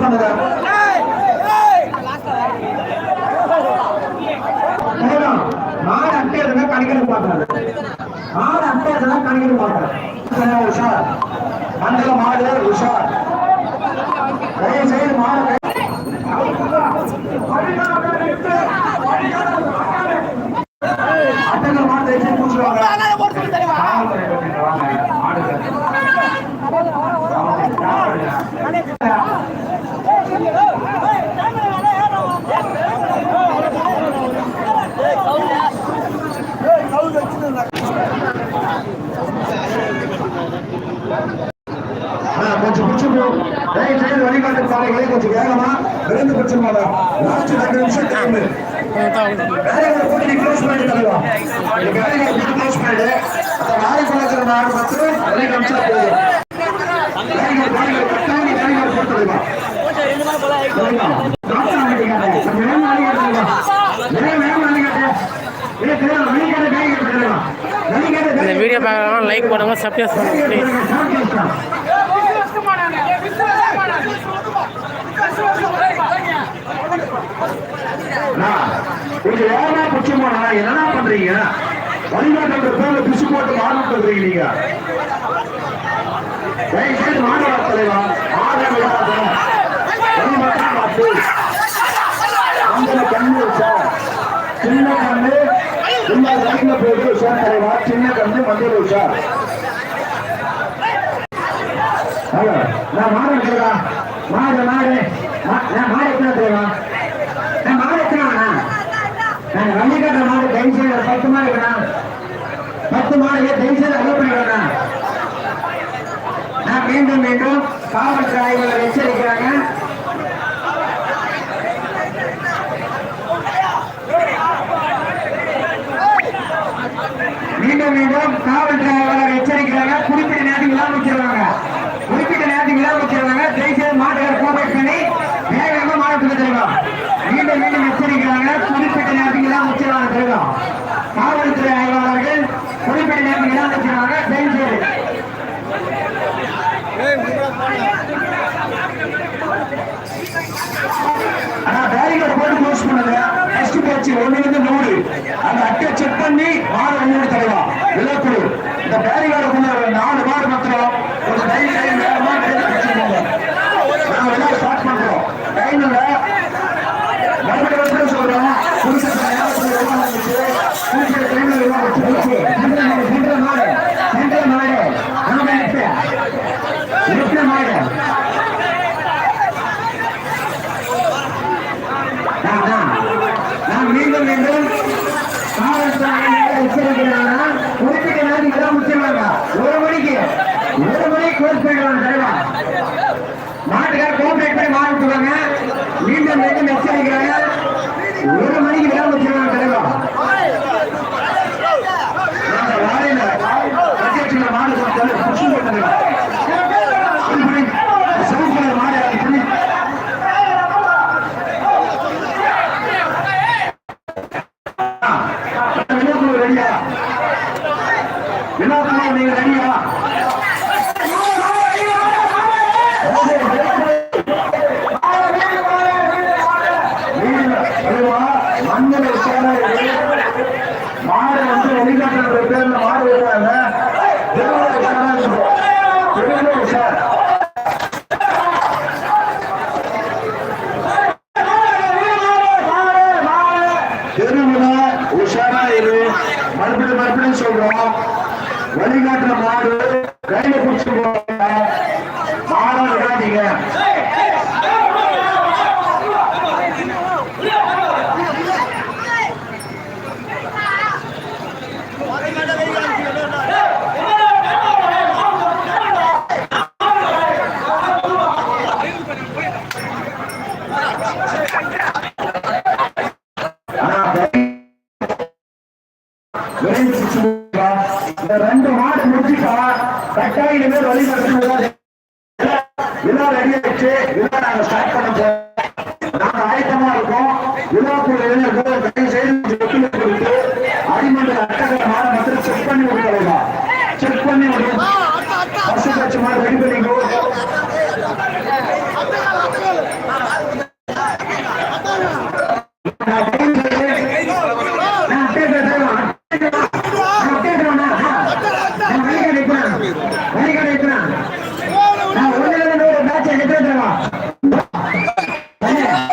பண்ணுங்க மேடம், மாடு அட்டை இருந்தா கணிக்கிறது பாக்குறாரு மாடு அட்டை இருந்தா கணிக்கிறது பாக்குறாரு உஷார் மண்டல மாடு உஷார் தயவு செய்து மாடு. அட்டைகள் மாடு தயவு செய்து முடிச்சுடுவாங்க ஆ, பாதைகளை கொஞ்சம் வேகமா விரைந்து பிடிச்சிருவாங்க லாஸ்ட் ரெண்டு நிமிஷம் டைம் போட்டு க்ளோஸ் போட்டு க்ளோஸ் பண்ணிட்டு அந்த நாடு போதும் இந்த வீடியோ பார்க்கலாம் லைக் பண்ணுங்க சப்ஸ்கிரைப் பண்ணுங்க ப்ளீஸ் கொஞ்சம் வேகமா பிடிச்சு போனா என்னடா பண்றீங்க? வழிகாட்டுற பேர்ல பிசு போட்டு மாறும் சொல்றீங்க நீங்க. தயவு செய்து மாணவ தலைவா பார்த்து கண்ணு சின்ன கண்ணு இந்த லைன்ல போயிட்டு சார் தலைவா சின்ன கண்ணு மஞ்சள் ஹலோ நான் மாடு நான் மாடு நான் மாடு எத்தனை தெரியுமா நான் மாடு எத்தனை நான் வள்ளிக்கட்ட மாடு தயவு செய்து பத்து மாடு இருக்கணும் பத்து மாடு தயவு செய்து அலோ பண்ணிக்கிறேன் நான் மீண்டும் மீண்டும் காவல்துறை ஆய்வாளர் எச்சரிக்கிறாங்க. மீண்டும் மீண்டும் காவல்துறை ஆய்வாளர் எச்சரிக்கிறாங்க. குறிப்பிட்ட நேரத்துக்கு இல்லாம போட்டு க்ளோஸ் பண்ணுங்க. ஃபர்ஸ்ட் பேட்ச் ஒண்ணு நூறு. அந்த அட்டை செக் பண்ணி மாடு ஒண்ணு தலைவா விழாக்குழு இந்த பேரிகார்டுக்குள்ள நாலு மாடு மாத்திரம் ஒரு டைம் டைம் வேகமா கையில வச்சுக்கோங்க நாங்க விழா ஸ்டார்ட் பண்ணுறோம் டைம் மறுபடியும் வந்து சொல்றோம் குறிப்பிட்ட நேரத்துல விழா வந்துச்சு குறிப்பிட்ட டைம்ல விழா வச்சு போச்சு சென்ற மாடு சென்ற மாடு நம்ம நிறுத்த நிறுத்த மாடு நான் நான் நான் மீண்டும் மீண்டும் காவல்துறை எச்சரிக்கிறாங்கன்னா குறிப்பிட்ட நேரம் முக்கியமாக ஒரு மணிக்கு ஒரு மணிக்கு க்ளோஸ் பண்ணிடுவாங்க தலைவா மாட்டுக்கார கோஆபரேட் பண்ணி மீண்டும் மீண்டும் வெளிநாட்டு பேர்ல மாடு வைக்கிறாங்க சார். தெருவுல உஷாரா இரு. மறுபடியும் மறுபடியும் சொல்றோம். வழிகாட்டுற மாடு கையில பிடிச்சு போவாங்க இந்த ரெண்டு மாடு முடிச்சுட்டா கட்டாயம் இனிமேல் வழி நடத்துவது விழா ரெடி ஆயிடுச்சு விழா நாங்க ஸ்டார்ட் பண்ண போறோம் நாங்க ஆயத்தமா இருக்கோம் விழாக்குள்ள இளைஞர்கள் தயவு செய்து ஒத்துழைப்பு கொடுத்து அடிமன்ற அட்டகர மாட மட்டும் செக் பண்ணி விடுறா செக் பண்ணி விடுறோம் பசு கட்சி மாடு ரெடி பண்ணிக்கோ.